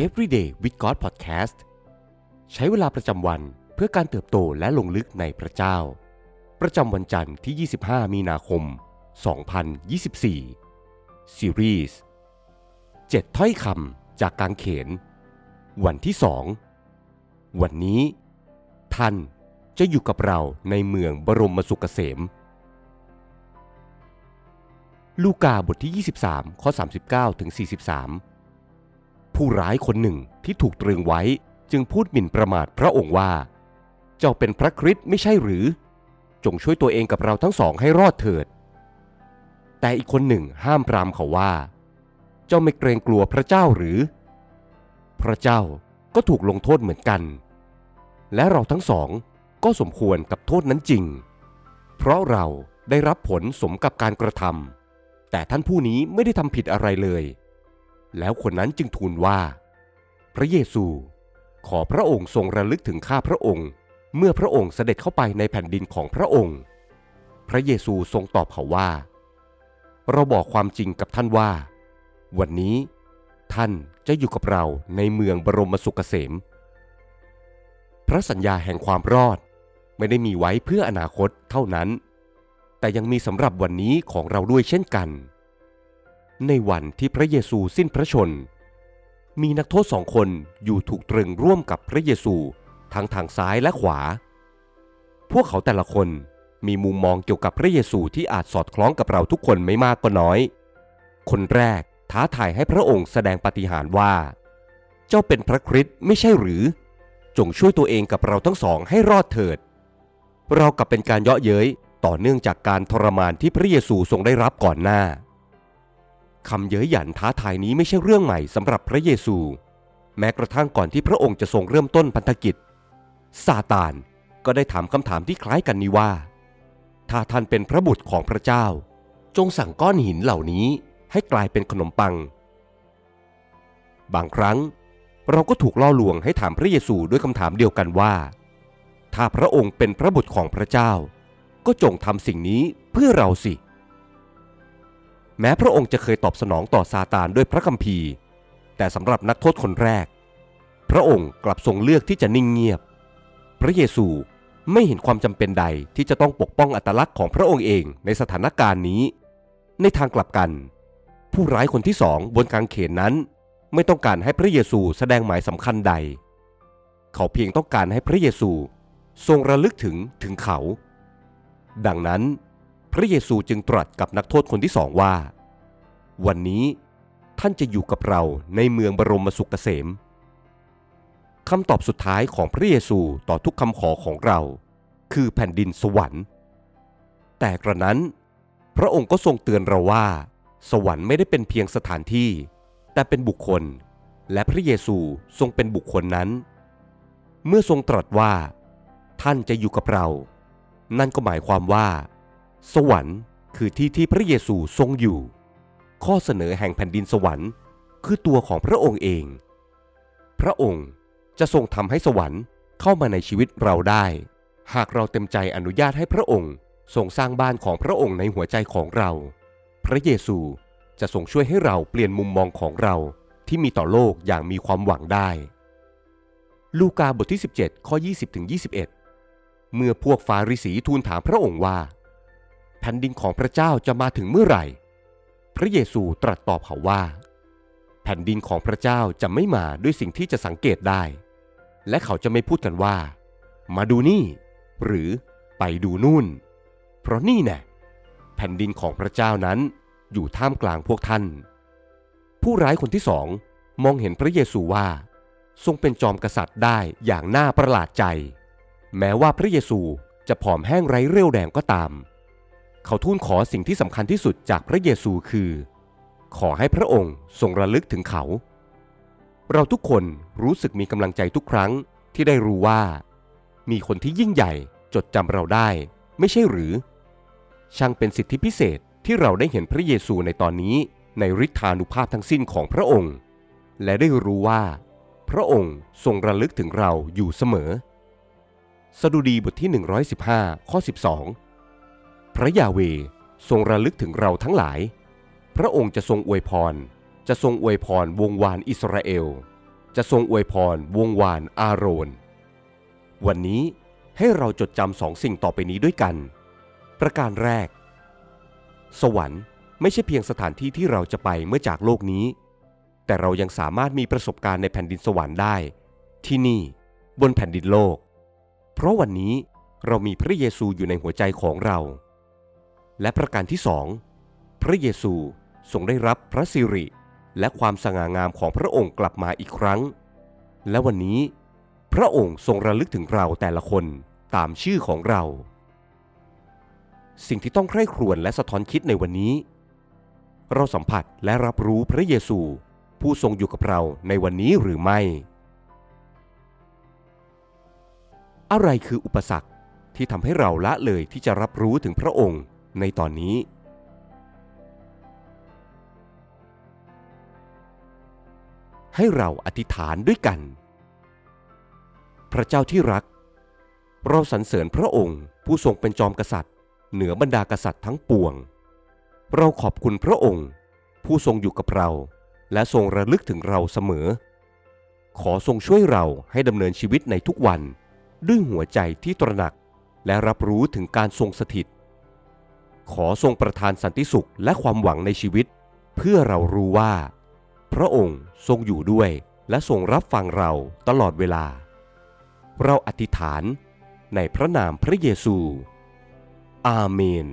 Everyday with God Podcast ใช้เวลาประจำวันเพื่อการเติบโตและลงลึกในพระเจ้า ประจำวันจันทร์ที่ 25 มีนาคม 2024 ซีรีส์7ถ้อยคำจากกางเขน วันที่ 2 วันนี้ ท่านจะอยู่กับเราในเมืองบรมสุขเกษม ลูกาบทที่ 23 ข้อ 39ถึง43 ผู้ร้ายคนหนึ่งที่ถูกตรึงไว้จึงพูดหมิ่นประมาทพระองค์ว่า เจ้าเป็นพระคริสต์ไม่ใช่หรือ จงช่วยตัวเองกับเราทั้งสองให้รอดเถิด แต่อีกคนหนึ่งห้ามปรามเขาว่า เจ้าไม่เกรงกลัวพระเจ้าหรือ พระเจ้าก็ถูกลงโทษเหมือนกัน และเราทั้งสองก็สมควรกับโทษนั้นจริง เพราะเราได้รับผลสมกับการกระทำแต่ท่านผู้นี้ไม่ได้ทำผิดอะไรเลย แล้วคนนั้นจึงทูลว่า พระเยซู ขอพระองค์ทรงระลึกถึงข้าพระองค์ เมื่อพระองค์เสด็จเข้าไปในแผ่นดินของพระองค์ พระเยซูทรงตอบเขาว่า เราบอกความจริงกับท่านว่า วันนี้ท่านจะอยู่กับเราในเมืองบรมสุขเกษม พระสัญญาแห่งความรอดไม่ได้มีไว้เพื่ออนาคตเท่านั้น แต่ยังมีสำหรับวันนี้ของเราด้วยเช่นกัน ในวันที่พระเยซูสิ้นพระชน มีนักโทษสองคนอยู่ถูกตรึงร่วมกับพระเยซูทั้งทางซ้ายและขวา พวกเขาแต่ละคนมีมุมมองเกี่ยวกับพระเยซูที่อาจสอดคล้องกับเราทุกคนไม่มากก็น้อย คนแรกท้าทายให้พระองค์แสดงปาฏิหาริย์ว่า เจ้าเป็นพระคริสต์ไม่ใช่หรือ จงช่วยตัวเองกับเราทั้งสองให้รอดเถิด เรากับเป็นการเยาะเย้ยต่อเนื่องจากการทรมานที่พระเยซูทรงได้รับก่อนหน้า คำเย้ยหยันท้าทายนี้ไม่ใช่เรื่องใหม่สำหรับพระเยซู แม้กระทั่งก่อนที่พระองค์จะทรงเริ่มต้นพันธกิจซาตานก็ได้ถามคำถามที่คล้ายกันนี้ว่า ถ้าท่านเป็นพระบุตรของพระเจ้า จงสั่งก้อนหินเหล่านี้ให้กลายเป็นขนมปัง บางครั้งเราก็ถูกล่อลวงให้ถามพระเยซูด้วยคำถามเดียวกันว่า ถ้าพระองค์เป็นพระบุตรของพระเจ้า ก็จงทำสิ่งนี้เพื่อเราสิ แม้พระองค์จะเคยตอบสนองต่อซาตานด้วยพระคัมภีร์ แต่สำหรับนักโทษคนแรก พระองค์กลับทรงเลือกที่จะนิ่งเงียบ พระเยซูไม่เห็นความจำเป็นใดที่จะต้องปกป้องอัตลักษณ์ของพระองค์เองในสถานการณ์นี้ ในทางกลับกัน ผู้ร้ายคนที่สองบนกางเขนนั้น ไม่ต้องการให้พระเยซูแสดงหมายสำคัญใด เขาเพียงต้องการให้พระเยซูทรงระลึกถึงถึงเขา ดังนั้น พระเยซูจึงตรัสกับนักโทษคนที่สองว่า วันนี้ท่านจะอยู่กับเราในเมืองบรมสุขเกษมคำตอบสุดท้ายของพระเยซูต่อทุกคำขอของเรา คือแผ่นดินสวรรค์ แต่กระนั้น พระองค์ก็ทรงเตือนเราว่า สวรรค์ไม่ได้เป็นเพียงสถานที่ แต่เป็นบุคคล และพระเยซูทรงเป็นบุคคลนั้น เมื่อทรงตรัสว่า ท่านจะอยู่กับเรา นั่นก็หมายความว่า สวรรค์คือที่ที่พระเยซูทรงอยู่ ข้อเสนอแห่งแผ่นดินสวรรค์ คือตัวของพระองค์เอง พระองค์จะทรงทำให้สวรรค์เข้ามาในชีวิตเราได้ หากเราเต็มใจอนุญาตให้พระองค์ทรงสร้างบ้านของพระองค์ในหัวใจของเรา พระเยซูจะทรงช่วยให้เราเปลี่ยนมุมมองของเราที่มีต่อโลกอย่างมีความหวังได้ ลูกาบทที่ 17 ข้อ 20ถึง21 เมื่อพวกฟาริสีทูลถามพระองค์ว่า แผ่นดินของพระเจ้าจะมาถึงเมื่อไหร่ พระเยซูตรัสตอบเขาว่า แผ่นดินของพระเจ้าจะไม่มาด้วยสิ่งที่จะสังเกตได้ และเขาจะไม่พูดกันว่า มาดูนี่ หรือไปดูนู่น เพราะนี่แน่แผ่นดินของพระเจ้านั้นอยู่ท่ามกลางพวกท่าน ผู้ร้ายคนที่สองมองเห็นพระเยซูว่า ทรงเป็นจอมกษัตริย์ได้อย่างน่าประหลาดใจ แม้ว่าพระเยซูจะผอมแห้งไร้เรี่ยวแรงก็ตาม เขาทูลขอสิ่งที่สำคัญที่สุดจากพระเยซูคือ ขอให้พระองค์ทรงระลึกถึงเขา เราทุกคนรู้สึกมีกำลังใจทุกครั้งที่ได้รู้ว่า มีคนที่ยิ่งใหญ่จดจำเราได้ ไม่ใช่หรือ ช่างเป็นสิทธิพิเศษที่เราได้เห็นพระเยซูในตอนนี้ในฤทธานุภาพทั้งสิ้นของพระองค์ และได้รู้ว่า พระองค์ทรงระลึกถึงเราอยู่เสมอ สดุดีบทที่ 115 ข้อ 12 พระยาเวทรงระลึกถึงเราทั้งหลาย พระองค์จะทรงอวยพร จะทรงอวยพรวงวานอิสราเอล จะทรงอวยพรวงวานอาโรน วันนี้ให้เราจดจำสองสิ่งต่อไปนี้ด้วยกัน ประการแรก สวรรค์ไม่ใช่เพียงสถานที่ที่เราจะไปเมื่อจากโลกนี้ แต่เรายังสามารถมีประสบการณ์ในแผ่นดินสวรรค์ได้ ที่นี่บนแผ่นดินโลก เพราะวันนี้เรามีพระเยซูอยู่ในหัวใจของเรา และประการที่สองพระเยซูทรงได้รับพระสิริ และความสง่างามของพระองค์กลับมาอีกครั้ง และวันนี้ พระองค์ทรงระลึกถึงเราแต่ละคนตามชื่อของเรา สิ่งที่ต้องใคร่ครวญและสะท้อนคิดในวันนี้ เราสัมผัสและรับรู้พระเยซูผู้ทรงอยู่กับเราในวันนี้หรือไม่ อะไรคืออุปสรรคที่ทำให้เราละเลยที่จะรับรู้ถึงพระองค์ ในตอนนี้ ให้เราอธิษฐานด้วยกัน พระเจ้าที่รัก เราสรรเสริญพระองค์ผู้ทรงเป็นจอมกษัตริย์ เหนือบรรดากษัตริย์ทั้งปวง เราขอบคุณพระองค์ ผู้ทรงอยู่กับเรา และทรงระลึกถึงเราเสมอ ขอทรงช่วยเราให้ดำเนินชีวิตในทุกวัน ด้วยหัวใจที่ตระหนักและรับรู้ถึงการทรงสถิต ขอทรงประทานสันติสุขและความหวังในชีวิต เพื่อเรารู้ว่า พระองค์ทรงอยู่ด้วยและทรงรับฟังเราตลอดเวลา เราอธิษฐานในพระนามพระเยซู อาเมน